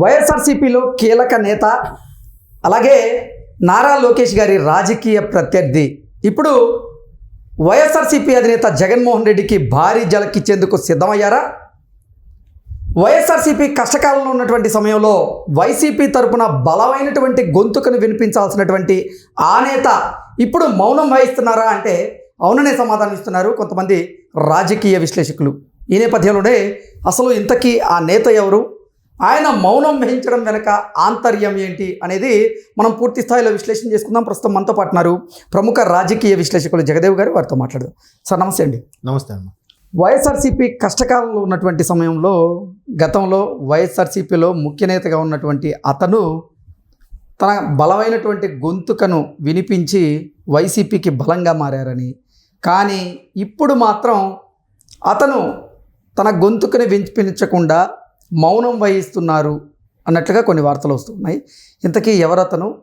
వైఎస్ఆర్సీపీలో కీలక నేత అలాగే నారా లోకేష్ గారి రాజకీయ ప్రత్యర్థి. ఇప్పుడు వైఎస్ఆర్సీపీ అధినేత జగన్మోహన్ రెడ్డికి భారీ జలకిచ్చేందుకు సిద్ధమయ్యారా? వైఎస్ఆర్సీపీ కష్టకాలంలో ఉన్నటువంటి సమయంలో వైసీపీ తరపున బలమైనటువంటి గొంతుకను వినిపించాల్సినటువంటి ఆ నేత ఇప్పుడు మౌనం వహిస్తున్నారా అంటే అవుననే సమాధానం ఇస్తున్నారు కొంతమంది రాజకీయ విశ్లేషకులు. ఈ నేపథ్యంలోనే అసలు ఇంతకీ ఆ నేత ఎవరు? ఆయన మౌనం వహించడం వెనక ఆంతర్యం ఏంటి అనేది మనం పూర్తి స్థాయిలో విశ్లేషణ చేసుకుందాం. ప్రస్తుతం మనతో పాటు ఉన్నారు ప్రముఖ రాజకీయ విశ్లేషకులు జగదేవ్ గారు వారితో మాట్లాడదాం. సార్ నమస్తే అండి. నమస్తే అమ్మ వైఎస్ఆర్సీపీ కష్టకాలంలో ఉన్నటువంటి సమయంలో గతంలో వైఎస్ఆర్సీపీలో ముఖ్య నేతగా ఉన్నటువంటి అతను తన బలమైనటువంటి గొంతుకను వినిపించి వైసీపీకి బలంగా మారారని. కానీ ఇప్పుడు మాత్రం అతను తన గొంతుకుని వినిపించకుండా మౌనం వహిస్తున్నారు అన్నట్లుగా కొన్ని వార్తలు వస్తున్నాయి. ఇంతకీ ఎవరతను?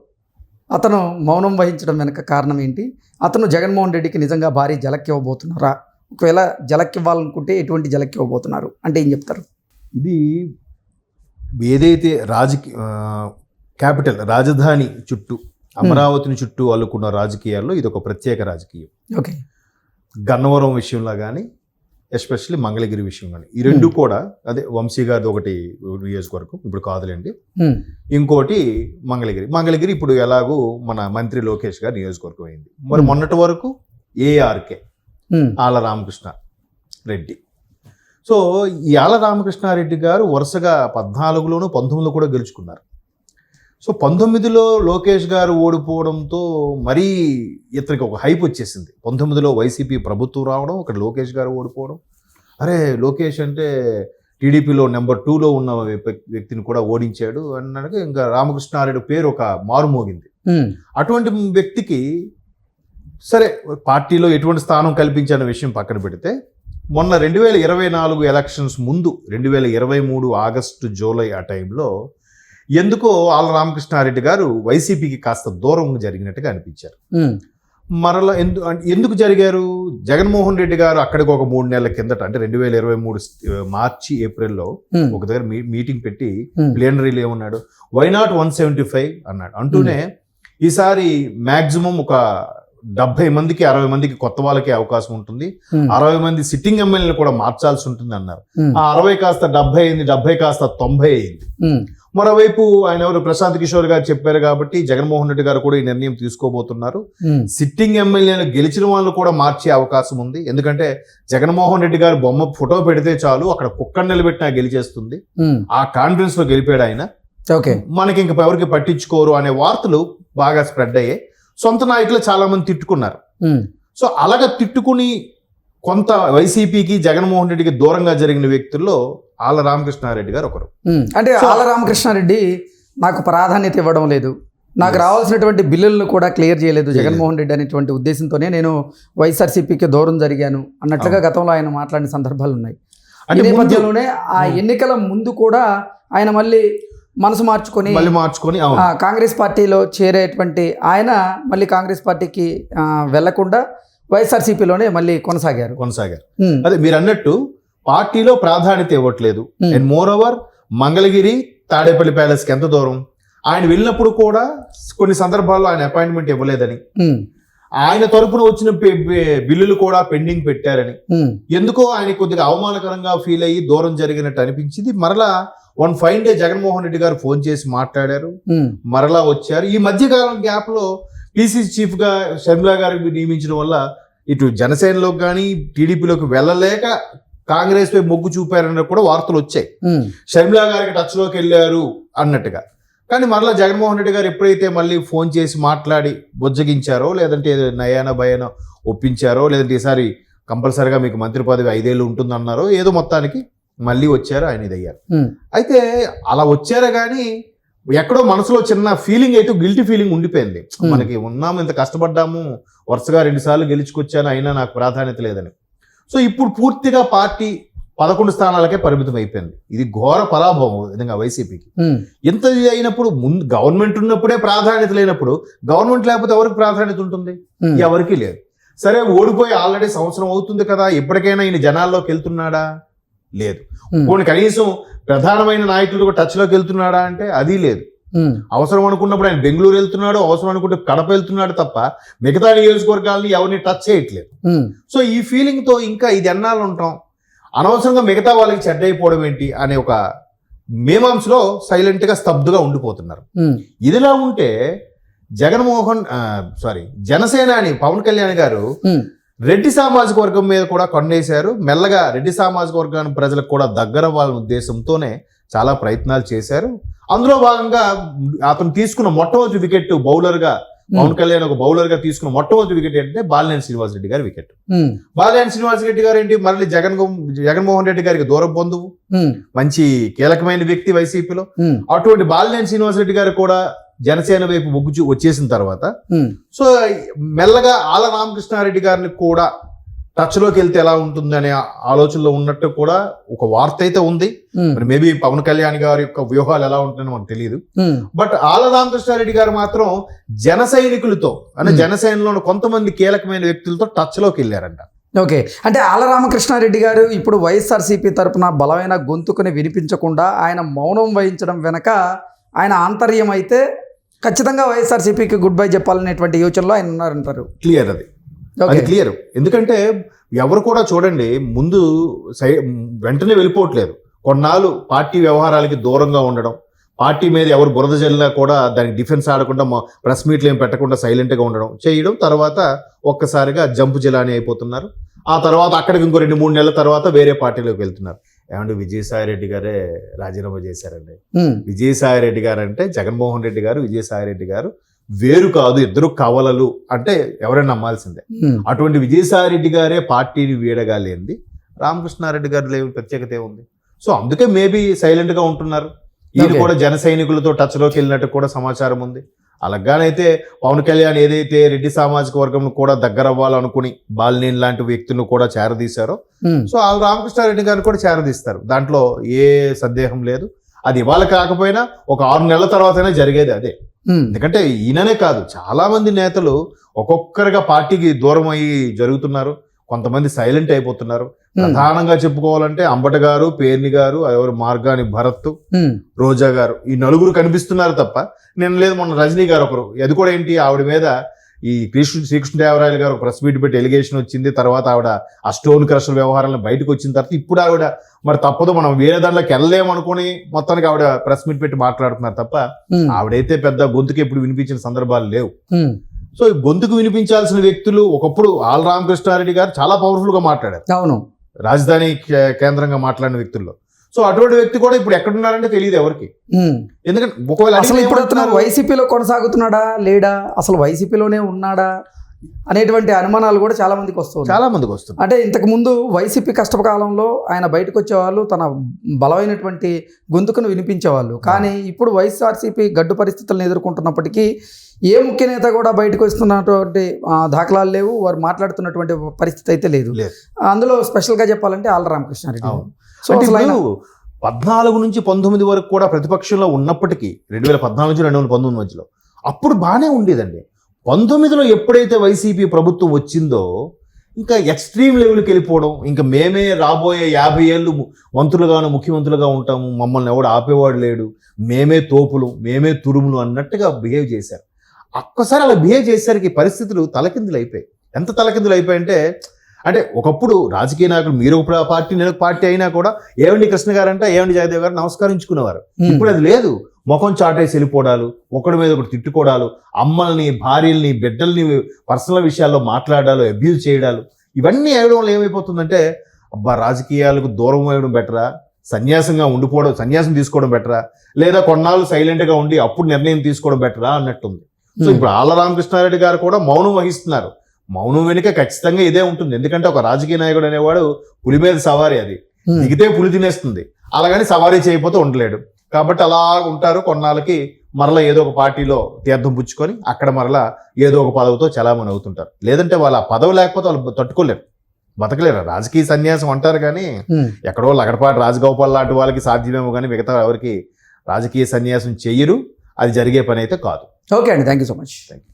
అతను మౌనం వహించడం వెనుక కారణం ఏంటి? అతను జగన్మోహన్ రెడ్డికి నిజంగా భారీ జలక్కి ఇవ్వబోతున్నారా ఒకవేళ జలక్కి ఇవ్వాలనుకుంటే ఎటువంటి జలక్కి ఇవ్వబోతున్నారు అంటే ఏం చెప్తారు? ఇది ఏదైతే రాజకీయ క్యాపిటల్ రాజధాని చుట్టూ అమరావతిని చుట్టూ అల్లుకున్న రాజకీయాల్లో ఇది ఒక ప్రత్యేక రాజకీయం. ఓకే. గన్నవరం విషయంలో కానీ ఎస్పెషల్లీ మంగళగిరి విషయం కానీ ఈ రెండు కూడా అదే వంశీ గారిది ఒకటి నియోజకవర్గం ఇప్పుడు కాదులేండి. హ్మ్. ఇంకోటి మంగళగిరి. మంగళగిరి ఇప్పుడు ఎలాగూ మన మంత్రి లోకేష్ గారి నియోజకవర్గం అయింది. మరి Hmm. మొన్నటి వరకు ఏఆర్కే. ఆల రామకృష్ణ రెడ్డి సో ఈ ఆల రామకృష్ణారెడ్డి గారు వరుసగా పద్నాలుగులోను పంతొమ్మిదిలో కూడా గెలుచుకున్నారు. సో పంతొమ్మిదిలో లోకేష్ గారు ఓడిపోవడంతో మరీ ఇతనికి ఒక హైప్ వచ్చేసింది. పంతొమ్మిదిలో వైసీపీ ప్రభుత్వం రావడం అక్కడ లోకేష్ గారు ఓడిపోవడం. అరే లోకేష్ అంటే టీడీపీలో నెంబర్ టూలో ఉన్న వ్యక్- వ్యక్తిని కూడా ఓడించాడు అన్నాక ఇంకా రామకృష్ణారెడ్డి పేరు ఒక మారుమోగింది. అటువంటి వ్యక్తికి సరే పార్టీలో ఎటువంటి స్థానం కల్పించిన విషయం పక్కన పెడితే మొన్న రెండు వేల ఇరవై నాలుగు ఎలక్షన్స్ ముందు రెండు వేల ఇరవై మూడు ఆగస్టు జూలై ఆ టైంలో ఎందుకో ఆల రామకృష్ణారెడ్డి గారు వైసీపీకి కాస్త దూరం జరిగినట్టుగా అనిపించారు. మరలా ఎందు ఎందుకు జరిగారు జగన్మోహన్ రెడ్డి గారు అక్కడికి ఒక మూడు నెలల కిందట అంటే రెండు వేల ఇరవై మూడు మార్చి ఏప్రిల్లో. ఒక దగ్గర మీటింగ్ పెట్టి. ప్లేనరీలో ఏమన్నాడు why not one seventy five అన్నాడు అంటూనే ఈసారి మాక్సిమం ఒక డెబ్బై మందికి అరవై మందికి కొత్త వాళ్ళకి అవకాశం ఉంటుంది. అరవై మంది సిట్టింగ్ ఎమ్మెల్యేలు కూడా మార్చాల్సి ఉంటుంది అన్నారు. ఆ అరవై కాస్త డెబ్బై అయింది డెబ్బై కాస్త తొంభై అయింది. మరోవైపు ఆయన ఎవరు? ప్రశాంత్ కిషోర్ గారు చెప్పారు కాబట్టి జగన్మోహన్ రెడ్డి గారు కూడా ఈ నిర్ణయం తీసుకోబోతున్నారు. సిట్టింగ్ ఎమ్మెల్యేలు గెలిచిన వాళ్ళు కూడా మార్చే అవకాశం ఉంది. ఎందుకంటే జగన్మోహన్ రెడ్డి గారు బొమ్మ ఫోటో పెడితే చాలు అక్కడ కుక్కర్ నిలబెట్టినా గెలిచేస్తుంది. ఆ కాన్ఫిడెన్స్లో గెలిపాడు ఆయన. ఓకే. మనకి ఇంక ఎవరికి పట్టించుకోరు అనే వార్తలు బాగా స్ప్రెడ్ అయ్యాయి. సొంత నాయకులు చాలా మంది తిట్టుకున్నారు. సో అలాగ తిట్టుకుని కొంత వైసీపీకి జగన్మోహన్ రెడ్డికి దూరంగా జరిగిన వ్యక్తుల్లో ఆళ్ళ రామకృష్ణారెడ్డి గారు ఒకరు. అంటే ఆల రామకృష్ణారెడ్డి నాకు ప్రాధాన్యత ఇవ్వడం లేదు నాకు. రావాల్సినటువంటి బిల్లులను కూడా క్లియర్ చేయలేదు. జగన్మోహన్ రెడ్డి అనేటువంటి ఉద్దేశంతోనే నేను వైఎస్ఆర్సీపీకి దూరం జరిగాను అన్నట్లుగా. గతంలో ఆయన మాట్లాడిన సందర్భాలు ఉన్నాయి ఈ నేపథ్యంలోనే ఆ. ఎన్నికల ముందు కూడా ఆయన మళ్ళీ మనసు మార్చుకొని మళ్ళీ మార్చుకొని కాంగ్రెస్ పార్టీలో చేరేటువంటి ఆయన మళ్ళీ కాంగ్రెస్ పార్టీకి వెళ్ళకుండా వైఎస్ఆర్సీపీలోనే మళ్ళీ కొనసాగారు కొనసాగారు. అదే మీరు అన్నట్టు పార్టీలో ప్రాధాన్యత ఇవ్వట్లేదు. And moreover Mangalagiri Tadepalli ప్యాలెస్కి ఎంత దూరం ఆయన వెళ్ళినప్పుడు కూడా కొన్ని సందర్భాల్లో ఆయన అపాయింట్మెంట్ ఇవ్వలేదని. ఆయన తరపున వచ్చిన బిల్లులు కూడా పెండింగ్ పెట్టారని. ఎందుకో ఆయన కొద్దిగా అవమానకరంగా ఫీల్ అయ్యి దూరం జరిగినట్టు అనిపించింది మరలా one fine day Jaganmohan Reddy గారు ఫోన్ చేసి మాట్లాడారు. మరలా వచ్చారు ఈ మధ్యకాలం గ్యాప్లో పిసిసి చీఫ్గా షర్మిలా గారికి నియమించడం వల్ల ఇటు జనసేనలోకి కానీ టీడీపీలోకి వెళ్ళలేక కాంగ్రెస్ పై మొగ్గు చూపారన్న కూడా వార్తలు వచ్చాయి. షర్మిలా గారికి టచ్లోకి వెళ్ళారు అన్నట్టుగా కానీ మరలా జగన్మోహన్ రెడ్డి గారు ఎప్పుడైతే మళ్ళీ ఫోన్ చేసి మాట్లాడి బుజ్జగించారో లేదంటే ఏదో నయాన భయాన ఒప్పించారో లేదంటే ఈసారి కంపల్సరిగా మీకు మంత్రి పదవి ఐదేళ్ళు ఉంటుందన్నారో ఏదో మొత్తానికి మళ్ళీ వచ్చారు ఆయన ఇది అయ్యారు హ్మ్. అయితే అలా వచ్చారా కానీ ఎక్కడో మనసులో చిన్న ఫీలింగ్ అయితే గిల్టీ ఫీలింగ్ ఉండిపోయింది. Hmm. మనకి ఉన్నాము ఇంత కష్టపడ్డాము వరుసగా రెండు సార్లు గెలుచుకొచ్చాను అయినా నాకు ప్రాధాన్యత లేదని. సో ఇప్పుడు పూర్తిగా పార్టీ పదకొండు స్థానాలకే పరిమితం అయిపోయింది. ఇది ఘోర పరాభవం విధంగా వైసీపీకి. హ్మ్. ఇంత ఇది అయినప్పుడు ముందు గవర్నమెంట్ ఉన్నప్పుడే ప్రాధాన్యత లేనప్పుడు గవర్నమెంట్ లేకపోతే ఎవరికి ప్రాధాన్యత ఉంటుంది? హ్మ్. ఎవరికి లేదు. సరే ఓడిపోయి ఆల్రెడీ సంవత్సరం అవుతుంది కదా ఇప్పటికైనా ఈయన జనాల్లోకి వెళ్తున్నాడా? లేదు. పోనీ కనీసం ప్రధానమైన నాయకులు కూడా టచ్లోకి వెళ్తున్నాడా అంటే అది లేదు. అవసరం అనుకున్నప్పుడు ఆయన బెంగళూరు వెళ్తున్నాడు అవసరం అనుకుంటే కడప వెళ్తున్నాడు తప్ప మిగతా నియోజకవర్గాలని ఎవరిని టచ్ చేయట్లేదు. సో ఈ ఫీలింగ్తో ఇంకా ఇది ఎన్నాళ్ళు ఉంటాం? అనవసరంగా మిగతా వాళ్ళకి చెడ్డ అయిపోవడం ఏంటి అనే ఒక మీమాంసలో సైలెంట్గా స్తబ్దుగా ఉండిపోతున్నారు. ఇదిలా ఉంటే జగన్మోహన్ సారీ జనసేన అని పవన్ కళ్యాణ్ గారు రెడ్డి సామాజిక వర్గం మీద కూడా కొండేశారు మెల్లగా రెడ్డి సామాజిక వర్గాన్ని ప్రజలకు కూడా దగ్గర వాళ్ళ ఉద్దేశంతోనే చాలా ప్రయత్నాలు చేశారు. అందులో భాగంగా అతను తీసుకున్న మొట్టమొదటి వికెట్ బౌలర్గా పవన్ కళ్యాణ్ ఒక బౌలర్గా తీసుకున్న మొట్టమొదటి వికెట్ ఏంటంటే బాలినేని శ్రీనివాస్ రెడ్డి గారి వికెట్. బాలినేని శ్రీనివాస్ రెడ్డి గారు ఏంటి? మళ్ళీ జగన్ జగన్మోహన్ రెడ్డి గారికి దూరం బంధువు మంచి కీలకమైన వ్యక్తి వైసీపీలో. అటువంటి బాలినేని శ్రీనివాస్ రెడ్డి గారు కూడా జనసేన వైపు మొగ్గు వచ్చేసిన తర్వాత సో మెల్లగా ఆల రామకృష్ణారెడ్డి గారిని కూడా టచ్లోకి వెళ్తే ఎలా ఉంటుంది అనే ఆలోచనలో ఉన్నట్టు కూడా ఒక వార్త అయితే ఉంది. మరి మేబీ పవన్ కళ్యాణ్ గారి యొక్క వ్యూహాలు ఎలా ఉంటుందో మనకు తెలియదు బట్ ఆల రామకృష్ణారెడ్డి గారు మాత్రం జన సైనికులతో అంటే. జనసేనలో కొంతమంది కీలకమైన వ్యక్తులతో టచ్లోకి వెళ్ళారంట. ఓకే. అంటే ఆల రామకృష్ణారెడ్డి గారు ఇప్పుడు వైఎస్ఆర్సీపీ తరపున బలమైన గొంతుకుని వినిపించకుండా ఆయన మౌనం వహించడం వెనక ఆయన ఆంతర్యం అయితే ఖచ్చితంగా వైఎస్ఆర్సీపీకి గుడ్ బై చెప్పాలనేటువంటి యోచనలో ఆయన ఉన్నారంటారు. క్లియర్ అది. అది క్లియర్ ఎందుకంటే ఎవరు కూడా చూడండి ముందు సై వెంటనే వెళ్ళిపోవట్లేదు. కొన్నాళ్ళు పార్టీ వ్యవహారాలకి దూరంగా ఉండడం పార్టీ మీద ఎవరు బురద జల్లినా కూడా దానికి డిఫెన్స్ ఆడకుండా ప్రెస్ మీట్లు ఏం పెట్టకుండా సైలెంట్గా ఉండడం చేయడం తర్వాత ఒక్కసారిగా జంపు జిలాని అయిపోతున్నారు. ఆ తర్వాత అక్కడికి ఇంకో రెండు మూడు నెలల తర్వాత వేరే పార్టీలోకి వెళ్తున్నారు. ఏమంటే విజయసాయి రెడ్డి గారే రాజీనామా చేశారండి. విజయసాయి రెడ్డి గారు అంటే జగన్మోహన్ రెడ్డి గారు విజయసాయి రెడ్డి గారు వేరు కాదు ఇద్దరు కవలలు అంటే ఎవరైనా నమ్మాల్సిందే. అటువంటి విజయసాయి రెడ్డి గారే పార్టీని వీడగా లేనిది రామకృష్ణారెడ్డి గారు లేని ప్రత్యేకత ఏముంది? సో అందుకే మేబీ సైలెంట్గా ఉంటున్నారు. ఈయన. కూడా జన సైనికులతో టచ్లోకి వెళ్ళినట్టు కూడా సమాచారం ఉంది. అలాగానైతే పవన్ కళ్యాణ్ ఏదైతే రెడ్డి సామాజిక వర్గం కూడా దగ్గర అవ్వాలనుకుని బాలినేని లాంటి వ్యక్తులను కూడా చేరదీశారో సో వాళ్ళు రామకృష్ణారెడ్డి గారిని కూడా చేరదీస్తారు. దాంట్లో ఏ సందేహం లేదు. అది ఇవాళ కాకపోయినా ఒక ఆరు నెలల తర్వాతనే జరిగేది అదే. ఎందుకంటే ఈయననే కాదు చాలా మంది నేతలు ఒక్కొక్కరుగా పార్టీకి దూరం అయ్యి జరుగుతున్నారు. కొంతమంది సైలెంట్ అయిపోతున్నారు. ప్రధానంగా చెప్పుకోవాలంటే అంబట గారు పేర్ని గారు ఎవరు మార్గాని భరత్ రోజా గారు ఈ నలుగురు కనిపిస్తున్నారు తప్ప నేను లేదు మొన్న రజనీ గారు ఒకరు. అది కూడా ఏంటి? ఆవిడ మీద ఈ కృష్ణ శ్రీకృష్ణదేవరాయలు గారు ప్రెస్ మీట్ పెట్టి ఎలిగేషన్ వచ్చింది. తర్వాత ఆవిడ ఆ స్టోన్ క్రషర్ వ్యవహారాలను బయటకు వచ్చిన తర్వాత ఇప్పుడు ఆవిడ మరి తప్పదు మనం వేరే దాంట్లోకి వెళ్ళలేము అనుకుని మొత్తానికి ఆవిడ ప్రెస్ మీట్ పెట్టి మాట్లాడుతున్నారు తప్ప ఆవిడైతే పెద్ద గొంతుకి ఎప్పుడు వినిపించిన సందర్భాలు లేవు. సో ఈ గొంతుకు వినిపించాల్సిన వ్యక్తులు ఒకప్పుడు ఆల్ రామకృష్ణారెడ్డి గారు చాలా పవర్ఫుల్గా మాట్లాడారు. అవును. రాజధాని కేంద్రంగా మాట్లాడిన వ్యక్తుల్లో. సో అటువంటి వ్యక్తి కూడా ఇప్పుడు ఎక్కడున్నారంటే తెలియదు ఎవరికి. ఎందుకంటే ఒకవేళ అసలు ఇప్పుడు? వైసీపీలో కొనసాగుతున్నాడా లేడా? అసలు వైసీపీలోనే ఉన్నాడా? అనేటువంటి అనుమానాలు కూడా చాలా మందికి వస్తుంది చాలా మందికి వస్తుంది అంటే ఇంతకు ముందు వైసీపీ కష్టకాలంలో ఆయన బయటకు వచ్చేవాళ్ళు తన బలమైనటువంటి గొంతుకును వినిపించేవాళ్ళు. కానీ ఇప్పుడు వైఎస్ఆర్సీపీ గడ్డు పరిస్థితులను ఎదుర్కొంటున్నప్పటికీ ఏ ముఖ్య నేత కూడా బయటకు వస్తున్నటువంటి దాఖలాలు లేవు. వారు మాట్లాడుతున్నటువంటి పరిస్థితి అయితే లేదు. అందులో స్పెషల్గా చెప్పాలంటే ఆళ్ళ రామకృష్ణారెడ్డి. సో పద్నాలుగు నుంచి పంతొమ్మిది వరకు కూడా ప్రతిపక్షంలో ఉన్నప్పటికీ రెండు వేల పద్నాలుగు నుంచి రెండు వేల పంతొమ్మిది మధ్యలో అప్పుడు బాగానే ఉండేదండి. పంతొమ్మిదిలో ఎప్పుడైతే వైసీపీ ప్రభుత్వం వచ్చిందో ఇంకా ఎక్స్ట్రీమ్ లెవెల్కి వెళ్ళిపోవడం ఇంకా మేమే రాబోయే యాభై ఏళ్ళు మంత్రులుగాను ముఖ్యమంత్రులుగా ఉంటాము మమ్మల్ని ఎవడు ఆపేవాడు లేడు మేమే తోపులు మేమే తురుములు అన్నట్టుగా బిహేవ్ చేశారు. ఒక్కసారి అలా బిహేవ్ చేసేసరికి పరిస్థితులు తలకిందులు అయిపోయాయి ఎంత తలకిందులు అయిపోయాయంటే అంటే ఒకప్పుడు రాజకీయ నాయకులు మీరు ఒక పార్టీ నేను పార్టీ అయినా కూడా ఏమండి కృష్ణ గారు అంటే ఏమండి జయదేవ్ గారు నమస్కరించుకునేవారు. ఇప్పుడు అది లేదు. ముఖం చాటేసి వెళ్ళిపోవడాలు ఒకడి మీద ఒకటి తిట్టుకోవడాలు అమ్మల్ని భార్యల్ని బిడ్డల్ని పర్సనల్ విషయాల్లో మాట్లాడాలు అబ్యూజ్ చేయడాలు ఇవన్నీ వేయడం వల్ల ఏమైపోతుందంటే అబ్బా రాజకీయాలకు దూరం వేయడం బెటరా సన్యాసంగా ఉండిపోవడం సన్యాసం తీసుకోవడం బెటరా లేదా కొన్నాళ్ళు సైలెంట్గా ఉండి అప్పుడు నిర్ణయం తీసుకోవడం బెటరా అన్నట్టుంది. సో ఉమ్, ఇప్పుడు ఆళ్ళ రామకృష్ణారెడ్డి గారు కూడా మౌనం వహిస్తున్నారు. మౌనం వెనుక ఖచ్చితంగా ఇదే ఉంటుంది. ఎందుకంటే ఒక రాజకీయ నాయకుడు అనేవాడు పులి మీద సవారీ అది. ఉమ్, దిగితే పులి తినేస్తుంది. అలాగని సవారీ చేయకపోతే ఉండలేడు. కాబట్టి అలా ఉంటారు కొన్నాళ్ళకి మరలా ఏదో ఒక పార్టీలో తీర్థం పుచ్చుకొని అక్కడ మరలా ఏదో ఒక పదవితో చలామణి అవుతుంటారు. లేదంటే వాళ్ళ ఆ పదవి లేకపోతే వాళ్ళు తట్టుకోలేరు. బతకలేరు. రాజకీయ సన్యాసం అంటారు కానీ. ఎక్కడో లగడపాటి రాజగోపాల్ లాంటి వాళ్ళకి సాధ్యమేమో కానీ మిగతా ఎవరికి రాజకీయ సన్యాసం చెయ్యరు. అది జరిగే పని అయితే కాదు. ఓకే అండి. Thank you so much. Thank you